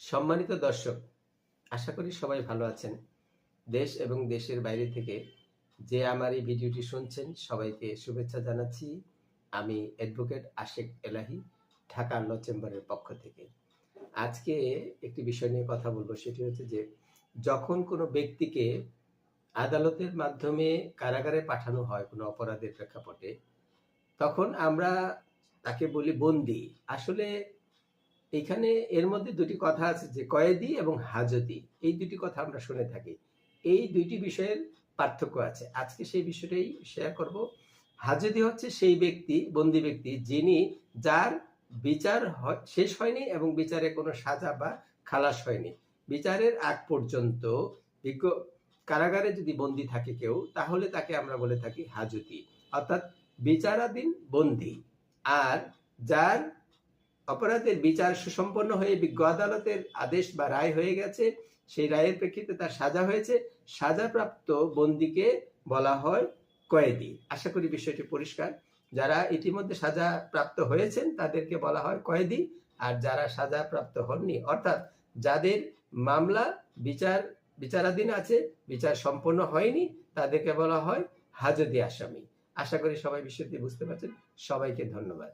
সম্মানিত দর্শক, আশা করি সবাই ভালো আছেন। দেশ এবং দেশের বাইরে থেকে যে আমার এই ভিডিওটি শুনছেন, সবাইকে শুভেচ্ছা জানাচ্ছি। আমি অ্যাডভোকেট আশেক এলাহি, ঢাকা ল চেম্বারের পক্ষ থেকে। আজকে একটি বিষয় নিয়ে কথা বলব, সেটি হচ্ছে যে, যখন কোনো ব্যক্তিকে আদালতের মাধ্যমে কারাগারে পাঠানো হয় কোনো অপরাধের প্রেক্ষাপটে, তখন আমরা তাকে বলি বন্দি। আসলে এখানে এর মধ্যে দুটি কথা আছে, যে কয়েদি এবং হাজতি। এই দুটি কথা আমরা শুনে থাকি। এই দুইটি বিষয়ের পার্থক্য আছে। আজকে সেই বিষয়টাই শেয়ার করব। হাজতি হচ্ছে সেই ব্যক্তি, বন্দি ব্যক্তি, যিনি যার বিচার শেষ হয়নি এবং বিচারে কোনো সাজা বা খালাস হয়নি। বিচারের আগ পর্যন্ত বিজ্ঞ কারাগারে যদি বন্দি থাকে কেউ, তাহলে তাকে আমরা বলে থাকি হাজতি। অর্থাৎ বিচারাধীন বন্দি। আর যার অপরাধের বিচার সুসম্পন্ন হয়ে বিজ্ঞ আদালতের আদেশ বা রায় হয়ে গেছে। সেই রায়ের প্রেক্ষিতে তার সাজা হয়েছে। সাজাপ্রাপ্ত বন্দিকে বলা হয় কয়েদি। আশা করি বিষয়টি পরিষ্কার। যারা ইতিমধ্যে সাজা প্রাপ্ত হয়েছেন, তাদেরকে বলা হয় কয়েদি। আর যারা সাজা প্রাপ্ত হননি, অর্থাৎ যাদের মামলা বিচার, বিচারাধীন আছে, বিচার সম্পন্ন হয়নি, তাদেরকে বলা হয় হাজদি আসামি। আশা করি সবাই বিষয়টি বুঝতে পারছেন। সবাইকে ধন্যবাদ।